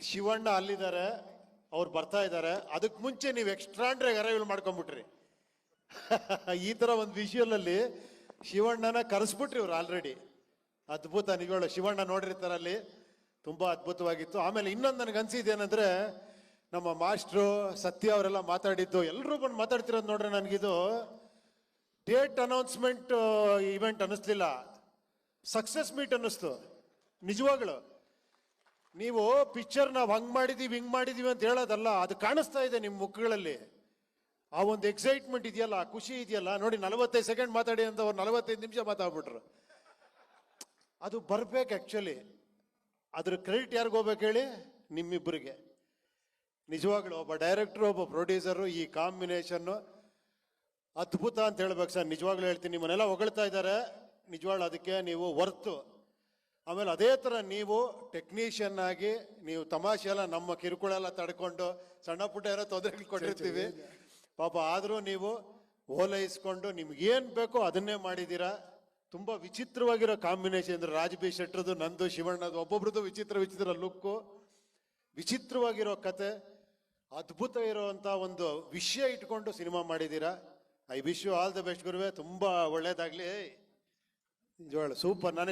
ಶಿವಣ್ಣ ಅಲ್ಲಿದ್ದಾರೆ, ಅವ್ರು ಬರ್ತಾ ಇದ್ದಾರೆ. ಅದಕ್ಕೆ ಮುಂಚೆ ನೀವು ಎಕ್ಸ್ಟ್ರಾಂಡ್ರಾಗಿ ಅರೈವಲ್ ಮಾಡ್ಕೊಂಡ್ಬಿಟ್ರಿ. ಈ ತರ ಒಂದು ಅಲ್ಲಿ ಶಿವಣ್ಣನ ಕರೆಸ್ಬಿಟ್ರಿ ಇವ್ರು ಆಲ್ರೆಡಿ ಅದ್ಭುತ ನಿಜವಾಗ್ಲು ಶಿವಣ್ಣ ನೋಡಿರ್ತಾರೆ ಅಲ್ಲಿ. ತುಂಬಾ ಅದ್ಭುತವಾಗಿತ್ತು. ಆಮೇಲೆ ಇನ್ನೊಂದು ನನಗೆ ಅನ್ಸಿದ್ದೇನೆಂದ್ರೆ ನಮ್ಮ ಮಾಸ್ಟ್ರು ಸತ್ಯ ಅವರೆಲ್ಲ ಮಾತಾಡಿದ್ದು ಎಲ್ಲರೂ ಬಂದು ಮಾತಾಡ್ತಿರೋದು ನೋಡ್ರಿ ನನಗಿದು. ಡೇಟ್ ಅನೌನ್ಸ್ಮೆಂಟ್ ಇವೆಂಟ್ ಅನ್ನಿಸ್ಲಿಲ್ಲ. ಸಕ್ಸಸ್ ಮೀಟ್ ಅನ್ನಿಸ್ತು. ನಿಜವಾಗ್ಲು. ನೀವು ಪಿಕ್ಚರ್ ನಾವು ಹಂಗ್ ಮಾಡಿದೀವಿ, ಹಿಂಗ್ ಮಾಡಿದೀವಿ ಅಂತ ಹೇಳೋದಲ್ಲ, ಅದು ಕಾಣಿಸ್ತಾ ಇದೆ ನಿಮ್ಮ ಮುಖಗಳಲ್ಲಿ. ಆ ಒಂದು ಎಕ್ಸೈಟ್ಮೆಂಟ್ ಇದೆಯಲ್ಲ ಖುಷಿ ಇದೆಯಲ್ಲ. ನೋಡಿ, ನಲವತ್ತೈದು ಸೆಕೆಂಡ್ ಮಾತಾಡಿ ಅಂತ ಅವ್ರು ನಲವತ್ತೈದು ನಿಮಿಷ ಮಾತಾಡ್ಬಿಟ್ರು. ಅದು ಬರ್ಬೇಕು ಆ್ಯಕ್ಚುಲಿ ಅದ್ರ ಕ್ರೆಡಿಟ್ ಯಾರಿಗ್ ಹೋಗ್ಬೇಕು ಹೇಳಿ? ನಿಮ್ಮಿಬ್ಬರಿಗೆ. ನಿಜವಾಗ್ಲೂ ಒಬ್ಬ ಡೈರೆಕ್ಟ್ರು ಒಬ್ಬ ಪ್ರೊಡ್ಯೂಸರು ಈ ಕಾಂಬಿನೇಷನ್ನು ಅದ್ಭುತ ಅಂತ ಹೇಳ್ಬೇಕು ಸರ್. ನಿಜವಾಗ್ಲೂ ಹೇಳ್ತೀನಿ, ನಿಮ್ಮನ್ನೆಲ್ಲ ಹೊಗಳ್ತಾ ಇದ್ದಾರೆ. ನಿಜವಾಗ್ಲೂ ಅದಕ್ಕೆ ನೀವು ವರ್ತು ಆಮೇಲೆ ಅದೇ ಥರ ನೀವು ಟೆಕ್ನಿಷಿಯನ್ ಆಗಿ ನೀವು ತಮಾಷೆ ಎಲ್ಲ ನಮ್ಮ ಕಿರುಕುಳ ಎಲ್ಲ ತಡ್ಕೊಂಡು ಸಣ್ಣ ಪುಟ್ಟ ಏನೋ ತೊಂದರೆಗಳು ಕೊಟ್ಟಿರ್ತೀವಿ. ಪಾಪ ಆದರೂ ನೀವು ಓಲೈಸ್ಕೊಂಡು ನಿಮ್ಗೇನು ಬೇಕೋ ಅದನ್ನೇ ಮಾಡಿದ್ದೀರಾ? ತುಂಬ ವಿಚಿತ್ರವಾಗಿರೋ ಕಾಂಬಿನೇಷನ್ ಅಂದ್ರೆ ರಾಜ್ ಬಿ ಶೆಟ್ರದು ನಂದು ಶಿವಣ್ಣದು ಒಬ್ಬೊಬ್ರದ್ದು ವಿಚಿತ್ರ ವಿಚಿತ್ರ ಲುಕ್ಕು ವಿಚಿತ್ರವಾಗಿರೋ ಕತೆ ಅದ್ಭುತ ಇರುವಂತ ಒಂದು ವಿಷಯ ಇಟ್ಕೊಂಡು ಸಿನಿಮಾ ಮಾಡಿದ್ದೀರಾ? I wish you all the best ಗುರುವೆ ತುಂಬ ಒಳ್ಳೇದಾಗಲಿ. ನಿಜವಾಗ್ಲು ಸೂಪರ್ ನನಗೆ